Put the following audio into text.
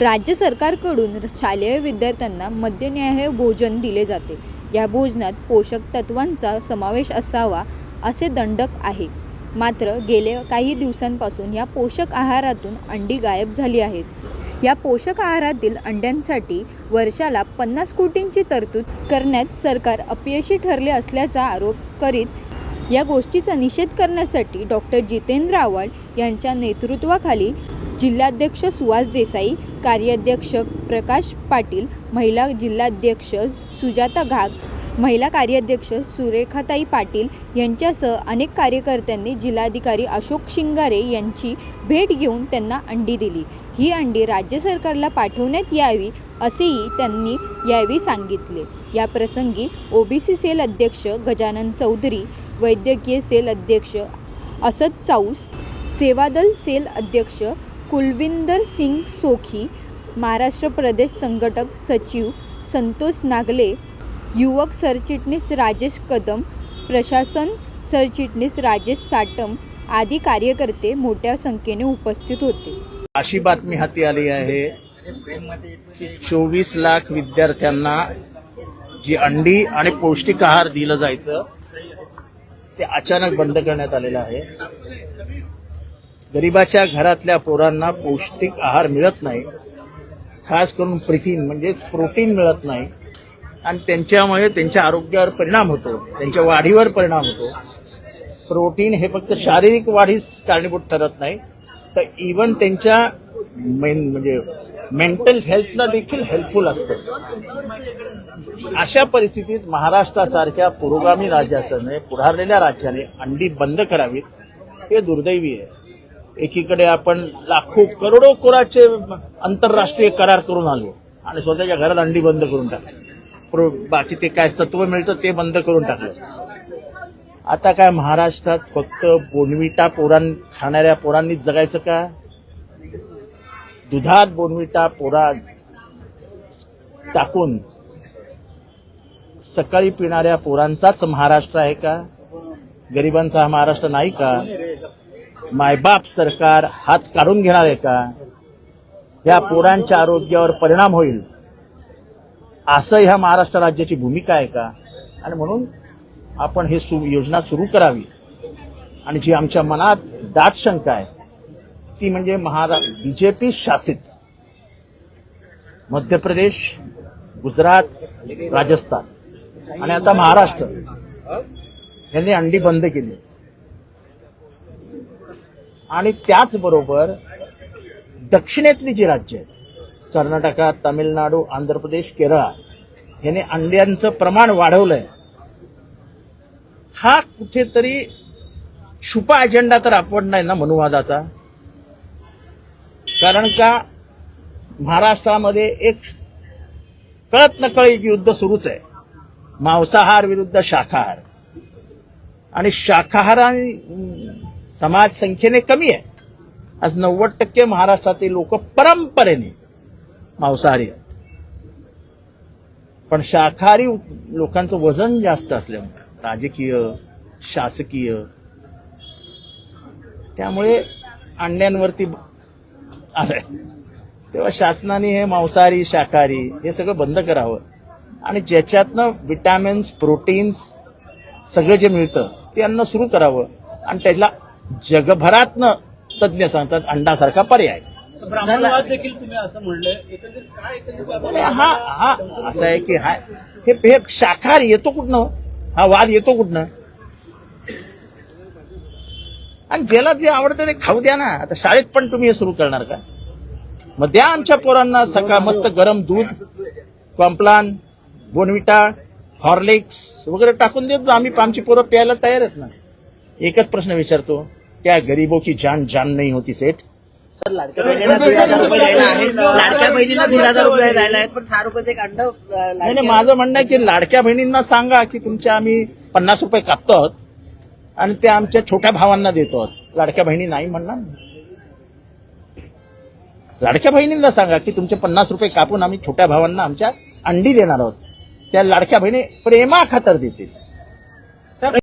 राज्य सरकारकडून शालेय विद्यार्थ्यांना मद्यन्याय भोजन दिले जाते. या भोजनात पोषक तत्वांचा समावेश असावा असे दंडक आहे. मात्र गेल्या काही दिवसांपासून या पोषक आहारातून अंडी गायब झाली आहेत. या पोषक आहारातील अंड्यांसाठी वर्षाला पन्नास कोटींची तरतूद करण्यात सरकार अपयशी ठरले असल्याचा आरोप करीत या गोष्टीचा निषेध करण्यासाठी डॉक्टर जितेंद्र आव्हाड यांच्या नेतृत्वाखाली जिल्हाध्यक्ष सुहास देसाई कार्याध्यक्ष प्रकाश पाटील महिला जिल्हाध्यक्ष सुजाता घाग महिला कार्याध्यक्ष सुरेखाताई पाटील यांच्यासह अनेक कार्यकर्त्यांनी जिल्हाधिकारी अशोक शिंगारे यांची भेट घेऊन त्यांना अंडी दिली. ही अंडी राज्य सरकारला पाठवण्यात यावी असेही त्यांनी यावेळी सांगितले. या प्रसंगी ओबीसी सेल अध्यक्ष गजानन चौधरी वैद्यकीय सेल अध्यक्ष असद चाऊस सेवादल सेल अध्यक्ष कुलविंदर सिंग सोखी महाराष्ट्र प्रदेश संघटक सचिव संतोष नागले युवक सरचिटणीस राजेश कदम प्रशासन सरचिटणीस राजेश साटम आदी कार्यकर्ते मोठ्या संख्येने उपस्थित होते. अशी बातमी हाती आली आहे की चोवीस लाख विद्यार्थ्यांना जी अंडी आणि पौष्टिक आहार दिलं जायचं ते अचानक बंद करण्यात आलेलं आहे. गरिबाच्या घरातल्या पोरांना पौष्टिक आहार मिळत नाही. खास करून प्रिथिन म्हणजेच प्रोटीन मिळत नाही. आणि त्यांच्यामुळे त्यांच्या आरोग्यावर परिणाम होतो. त्यांच्या वाढीवर परिणाम होतो. प्रोटीन हे फक्त शारीरिक वाढीस कारणीभूत ठरत नाही. तर इवन त्यांच्या मेन म्हणजे मेंटल हेल्थला देखील हेल्पफुल असतं. अशा परिस्थितीत महाराष्ट्रासारख्या पुरोगामी राज्याने पुढारलेल्या राज्याने अंडी बंद करावीत हे दुर्दैवी आहे. एकीकडे आपण लाखो करोडो कोराचे आंतरराष्ट्रीय करार करून आलो आणि स्वतःच्या घरात अंडी बंद करून टाकली. प्रो- बाकी ते काय सत्व मिळतं ते बंद करून टाकलं. आता काय महाराष्ट्रात फक्त बोनविटा पोरां खाणाऱ्या पोरांनीच जगायचं का? दुधात बोनविटा पोरा टाकून सकाळी पिणाऱ्या पोरांचाच महाराष्ट्र आहे का? गरिबांचा हा महाराष्ट्र नाही का? मायबाप सरकार हात काढून घेणार आहे का? ह्या पोरांच्या आरोग्यावर परिणाम होईल. असं ह्या महाराष्ट्र राज्याची भूमिका आहे का? आणि म्हणून आपण हे सु योजना सुरू करावी. आणि जी आमच्या मनात दाट शंका आहे ती म्हणजे महारा बीजेपी शासित. मध्य प्रदेश गुजरात राजस्थान. आणि आता महाराष्ट्र. यांनी अंडी बंद केली. आणि त्याचबरोबर दक्षिणेतली जी राज्य आहेत कर्नाटका तामिळनाडू आंध्र प्रदेश केरळा याने अंड्यांचं प्रमाण वाढवलंय. हा कुठेतरी छुपा अजेंडा तर आपण नाही ना मनुवादाचा? कारण का महाराष्ट्रामध्ये एक कळत नकळत युद्ध सुरूच आहे. मांसाहार विरुद्ध शाकाहार. आणि शाकाहार समाज संख्येने कमी आहे. आज नव्वद टक्के महाराष्ट्रातील लोक परंपरेने मांसाहारी आहेत. पण शाकाहारी लोकांचं वजन जास्त असल्यामुळे राजकीय शासकीय त्यामुळे अंड्यांवरती आलंय. तेव्हा शासनाने हे मांसाहारी शाकाहारी हे सगळं बंद करावं. आणि ज्याच्यातनं विटॅमिन्स प्रोटीन्स सगळं जे मिळतं ते अन्न सुरू करावं. आणि त्याला जगभरातनं तज्ज्ञ सांगतात अंडासारखा पर्याय. देखील तुम्ही असं हा हा असं आहे की हा हे शाकाहारी येतो कुठनं? हो? वाद येतो कुठनं? आणि ज्याला जे आवडतं ते खाऊ द्या ना. आता शाळेत पण तुम्ही हे सुरू करणार का? मग द्या आमच्या पोरांना सकाळ मस्त गरम दूध कॉम्प्लान बोनविटा हॉर्लिक्स वगैरे टाकून देत. आम्ही आमची पोरं प्यायला तयार आहेत ना. एकच प्रश्न विचारतो. क्या गरीबो की जान जान नाही होती सेठ? सर लाडक्या बहिणीला दीड हजार रुपये द्यायला आहे लाडक्या बहिणीला दीड हजार रुपये द्यायला आहेत पण सहा रुपयाचे एक अंड नाही नाही, माझं म्हणणं आहे की लाडक्या बहिणींना सांगा की तुमच्या आम्ही पन्नास रुपये कापतो आहोत आणि ते आमच्या छोट्या भावांना देतो आहोत लाडक्या बहिणी नाही म्हणणार. ना. लाडक्या बहिणींना सांगा की तुमचे पन्नास रुपये कापून आम्ही छोट्या भावांना आमच्या अंडी देणार आहोत. त्या लाडक्या बहिणी प्रेमा खातर देतील.